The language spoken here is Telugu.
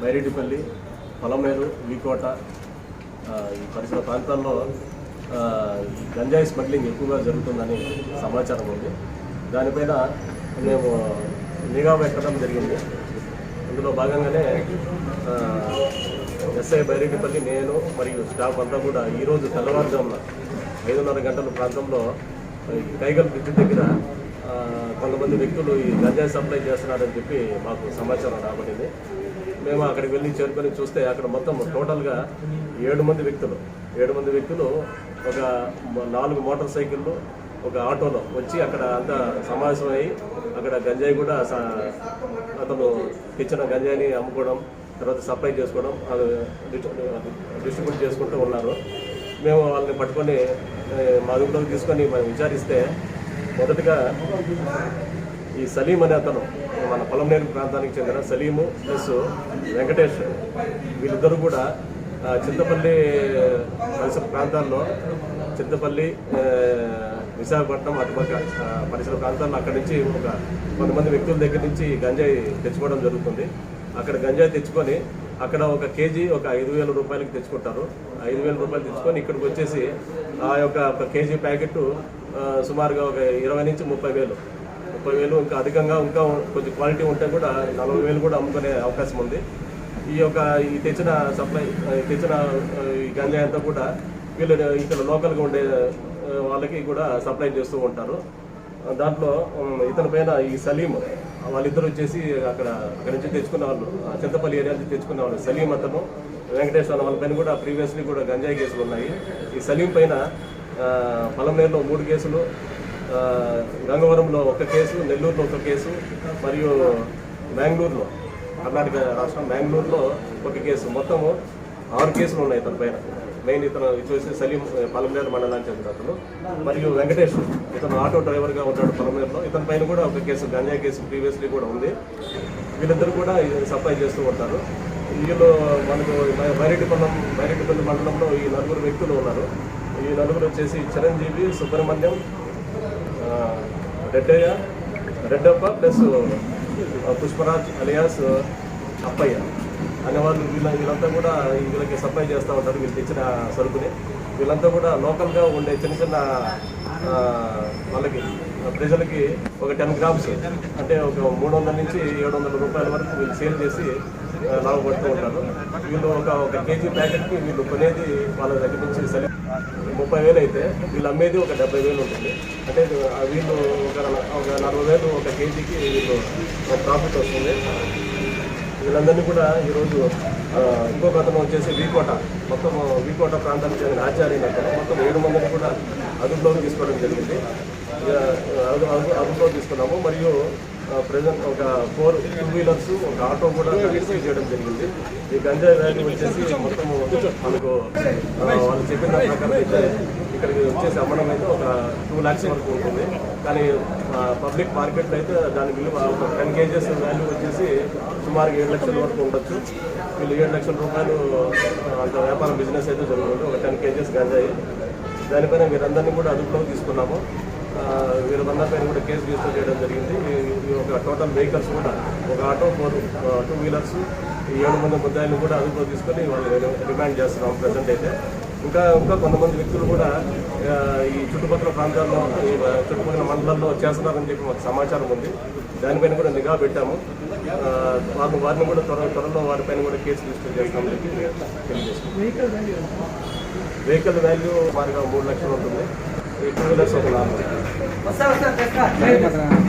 బైరెడ్డిపల్లి పొలమేరు వీకోట ఈ పరిసర ప్రాంతాల్లో గంజాయి స్మగ్లింగ్ ఎక్కువగా జరుగుతుందని సమాచారం ఉంది. దానిపైన మేము నిఘా పెట్టడం జరిగింది. ఇందులో భాగంగానే ఎస్ఐ బైరెడ్డిపల్లి నేను మరియు స్టాఫ్ అంతా కూడా ఈరోజు తెల్లవారుజామున ఐదున్నర గంటల ప్రాంతంలో కైగల్ బ్రిడ్జ్ దగ్గర కొంతమంది వ్యక్తులు ఈ గంజాయి సప్లై చేస్తున్నారని చెప్పి మాకు సమాచారం రాబడింది. మేము అక్కడికి వెళ్ళి చేరుకొని చూస్తే అక్కడ మొత్తం టోటల్గా ఏడు మంది వ్యక్తులు. ఏడు మంది వ్యక్తులు ఒక నాలుగు మోటార్ సైకిళ్ళు ఒక ఆటోలో వచ్చి అక్కడ అంతా సమావేశం అయ్యి అక్కడ గంజాయి కూడా అతను తెచ్చిన గంజాయిని అమ్ముకోవడం తర్వాత సప్లై చేసుకోవడం అది డిస్ట్రిబ్యూట్ చేసుకుంటూ ఉన్నారు. మేము వాళ్ళని పట్టుకొని మా అదుపులోకి తీసుకొని మనం విచారిస్తే మొదటగా ఈ సలీం అనే అతను మన పొలంనేరు ప్రాంతానికి చెందిన సలీము ప్లస్ వెంకటేష్ వీళ్ళిద్దరూ కూడా చింతపల్లి ప్రాంతాల్లో చింతపల్లి విశాఖపట్నం అటుపక్క పరిసర ప్రాంతాల్లో అక్కడి నుంచి ఒక కొంతమంది వ్యక్తుల దగ్గర నుంచి గంజాయి తెచ్చుకోవడం జరుగుతుంది. అక్కడ గంజాయి తెచ్చుకొని అక్కడ ఒక కేజీ ఒక ఐదు వేల రూపాయలకి తెచ్చుకుంటారు. ఐదు వేల రూపాయలు తెచ్చుకొని ఇక్కడికి వచ్చేసి ఆ యొక్క ఒక కేజీ ప్యాకెట్ సుమారుగా ఒక ఇరవై నుంచి ముప్పై వేలు. ముప్పై వేలు ఇంకా అధికంగా ఇంకా కొంచెం క్వాలిటీ ఉంటే కూడా నలభై వేలు కూడా అమ్ముకునే అవకాశం ఉంది. ఈ యొక్క ఈ తెచ్చిన సప్లై తెచ్చిన ఈ గంజాయి అంతా కూడా వీళ్ళు ఇక్కడ లోకల్గా ఉండే వాళ్ళకి కూడా సప్లై చేస్తూ ఉంటారు. దాంట్లో ఇతని పైన ఈ సలీం వాళ్ళిద్దరు వచ్చేసి అక్కడ అక్కడ నుంచి తెచ్చుకున్న వాళ్ళు ఆ, చింతపల్లి ఏరియా నుంచి తెచ్చుకున్న వాళ్ళు. సలీం అతను వెంకటేశ్వర వాళ్ళ పైన కూడా ప్రీవియస్లీ కూడా గంజాయి కేసులు ఉన్నాయి. ఈ సలీం పైన ఆ, పలమనేరులో మూడు కేసులు గంగవరంలో ఒక కేసు నెల్లూరులో ఒక కేసు మరియు బెంగళూరులో కర్ణాటక రాష్ట్రం బెంగళూరులో ఒక కేసు. మొత్తము ఆరు కేసులు ఉన్నాయి ఇతని పైన. మెయిన్ ఇతను వచ్చేసి సలీం పలమనేరు మండలానికి చెందిన అతను. మరియు వెంకటేష్ ఇతను ఆటో డ్రైవర్గా ఉంటాడు పలమనేరులో. ఇతని పైన కూడా ఒక కేసు గంజాయి కేసు ప్రీవియస్లీ కూడా ఉంది. వీళ్ళిద్దరు కూడా సప్లై చేస్తూ ఉంటారు. వీళ్ళు మనకు బైరెడ్డిపల్లం బైరెడ్డిపల్లి మండలంలో ఈ నలుగురు వ్యక్తులు ఉన్నారు. ఈ నలుగురు వచ్చేసి చిరంజీవి సుబ్రహ్మణ్యం రెడ్డయ్య రెడ్డప్ప ప్లస్ పుష్పరాజ్ అలియాస్ అప్పయ్య. అనేవాళ్ళు వీళ్ళ వీళ్ళంతా కూడా వీళ్ళకి సప్లై చేస్తూ ఉంటారు వీళ్ళు తెచ్చిన సరుకుని. వీళ్ళంతా కూడా లోకల్గా ఉండే చిన్న చిన్న వాళ్ళకి ప్రజలకి ఒక టెన్ గ్రామ్స్ అంటే ఒక మూడు వందల నుంచి ఏడు వందల రూపాయల వరకు వీళ్ళు సేల్ చేసి ఆ, లాభపడుతూ ఉంటారు. వీళ్ళు ఒక ఒక కేజీ ప్యాకెట్కి వీళ్ళు కొనేది వాళ్ళ దగ్గర నుంచి సరి ముప్పై వేలు అయితే వీళ్ళు అమ్మేది ఒక డెబ్బై వేలు ఉంటుంది. అంటే వీళ్ళు ఒక ఒక నలభై వేలు ఒక కేజీకి వీళ్ళు ప్రాఫిట్ వస్తుంది. వీళ్ళందరినీ కూడా ఈరోజు ఇంకొక అతను వచ్చేసి వీకోట మొత్తం వీకోట ప్రాంతానికి చెందిన ఆచార్య అతను మొత్తం ఏడు మందిని కూడా అదుపులోకి తీసుకోవడం జరిగింది. ఇక, అదు- అదు- అదుపులో తీసుకున్నాము. మరియు ప్రజెంట్ ఒక ఫోర్ టూ వీలర్స్ ఒక ఆటో కూడా రిసీవ్ చేయడం జరిగింది. ఈ గంజాయి వ్యాలీ వచ్చేసి మొత్తం మనకు వాళ్ళు చెప్పిన ప్రకారం అయితే ఇక్కడికి వచ్చేసి అమ్మడం అయితే ఒక టూ ల్యాక్స్ వరకు ఉంటుంది. కానీ పబ్లిక్ మార్కెట్లో అయితే దాని విలువ ఒక టెన్ కేజెస్ వాల్యూ వచ్చేసి సుమారు ఏడు లక్షల వరకు ఉండొచ్చు. వీళ్ళు ఏడు లక్షల రూపాయలు అంత వ్యాపారం బిజినెస్ అయితే జరుగుతుంది. ఒక టెన్ కేజెస్ గంజాయి. దానిపైన మీరందరినీ కూడా అదుపులోకి తీసుకున్నాము. ఆ, వీరందరి పైన కూడా కేసు రిజిస్టర్ చేయడం జరిగింది. ఈ- ఒక టోటల్ వెహికల్స్ కూడా ఒక ఆటో ఫోర్ టూ వీలర్స్ ఈ ఏడు మంది ముద్దాయిలను కూడా అదుపులో తీసుకొని వాళ్ళు రిమాండ్ చేస్తున్నాం ప్రజెంట్ అయితే. ఇంకా ఇంకా కొంతమంది వ్యక్తులు కూడా ఈ చుట్టుపక్కల ప్రాంతాల్లో ఈ చుట్టుపక్కల మండలాల్లో చేస్తున్నారని చెప్పి మాకు సమాచారం ఉంది. దానిపైన కూడా నిఘా పెట్టాము. ఆ, వారిని కూడా త్వర త్వరలో వారిపైన కూడా కేసు రిజిస్టర్ చేస్తామని చెప్పి తెలియజేస్తున్నాం. వెహికల్ వాల్యూ మాదిరిగా మూడు లక్షలు ఉంటుంది. ఈ టూ వీలర్స్ ఒక నాలుగు. お疲れ様ですか。